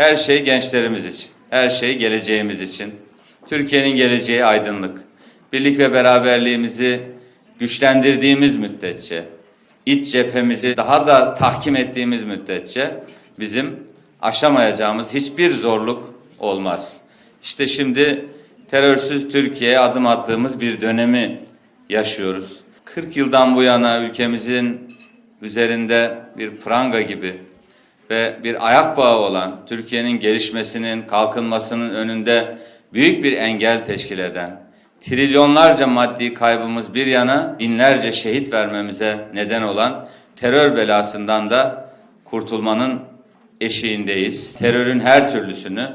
Her şey gençlerimiz için, her şey geleceğimiz için. Türkiye'nin geleceği aydınlık. Birlik ve beraberliğimizi güçlendirdiğimiz müddetçe, iç cephemizi daha da tahkim ettiğimiz müddetçe bizim aşamayacağımız hiçbir zorluk olmaz. İşte şimdi terörsüz Türkiye'ye adım attığımız bir dönemi yaşıyoruz. 40 yıldan bu yana ülkemizin üzerinde bir pranga gibi ve bir ayak bağı olan Türkiye'nin gelişmesinin, kalkınmasının önünde büyük bir engel teşkil eden, trilyonlarca maddi kaybımız bir yana binlerce şehit vermemize neden olan terör belasından da kurtulmanın eşiğindeyiz. Terörün her türlüsünü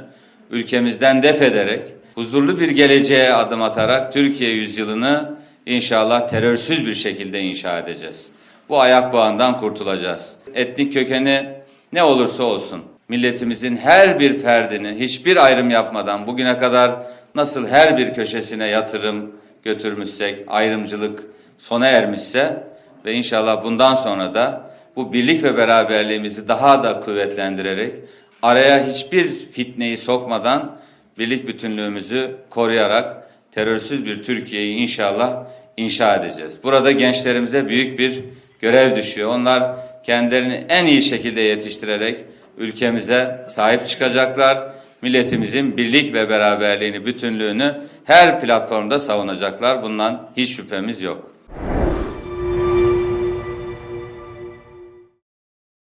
ülkemizden def ederek, huzurlu bir geleceğe adım atarak Türkiye yüzyılını inşallah terörsüz bir şekilde inşa edeceğiz. Bu ayak bağından kurtulacağız. Etnik kökeni ne olursa olsun milletimizin her bir ferdini hiçbir ayrım yapmadan bugüne kadar nasıl her bir köşesine yatırım götürmüşsek, ayrımcılık sona ermişse ve inşallah bundan sonra da bu birlik ve beraberliğimizi daha da kuvvetlendirerek araya hiçbir fitneyi sokmadan birlik bütünlüğümüzü koruyarak terörsüz bir Türkiye'yi inşallah inşa edeceğiz. Burada gençlerimize büyük bir görev düşüyor. Onlar kendilerini en iyi şekilde yetiştirerek ülkemize sahip çıkacaklar. Milletimizin birlik ve beraberliğini, bütünlüğünü her platformda savunacaklar. Bundan hiç şüphemiz yok.